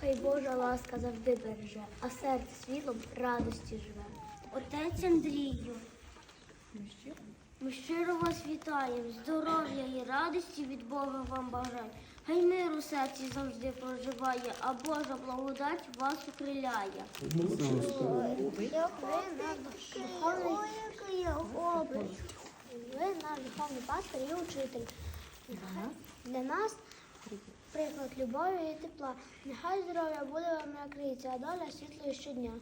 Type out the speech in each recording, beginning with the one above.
Хай Божа ласка завжди береже, а серце світлом радості живе. Отець Андрію, ми щиро вас вітаємо, здоров'я і радості від Бога вам бажаємо. Хай мир у серці завжди проживає, а Божа благодать вас укриляє. Ви наш духовний пастор і учитель. Для нас приклад любові і тепла. Нехай здоров'я буде вам накриється, а доля світлою щодня.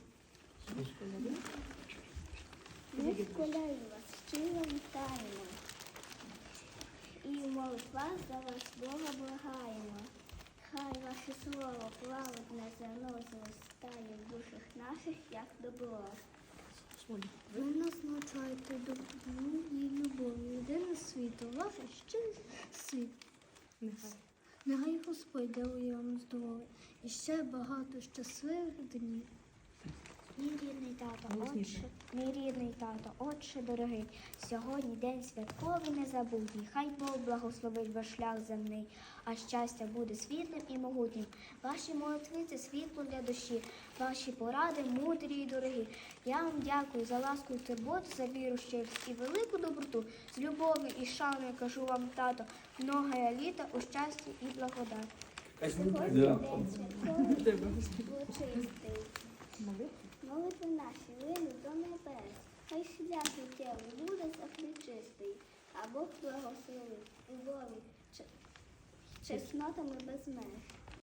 Ми школяємо вас, щиро вітаємо. І в молитвах за вас Бога благаємо. Хай ваше слово плавне зерно зростає в душах наших, як добро. Ви нас навчаєте добру і любові, єдине світу, ваше щире світ. Нехай Господь дарує вам здоров'я і ще багато щасливих днів. Мій рідний тато, отче, мій рідний тато, отче дорогий, сьогодні день святковий незабутній. Хай Бог благословить ваш шлях земний, а щастя буде світлим і могутнім. Ваші молитви це світло для душі, ваші поради мудрі і дорогі. Я вам дякую за ласку і турботу, за віру, щирість і велику доброту. З любов'ю і шаною кажу вам, тато, многое літа у щасті і благодать. Сьогодні день святковий, урочистий. Молитви наші винуть до небес, хай шлях життєвий буде завжди чистий, а Бог благословив у чеснотами без меж.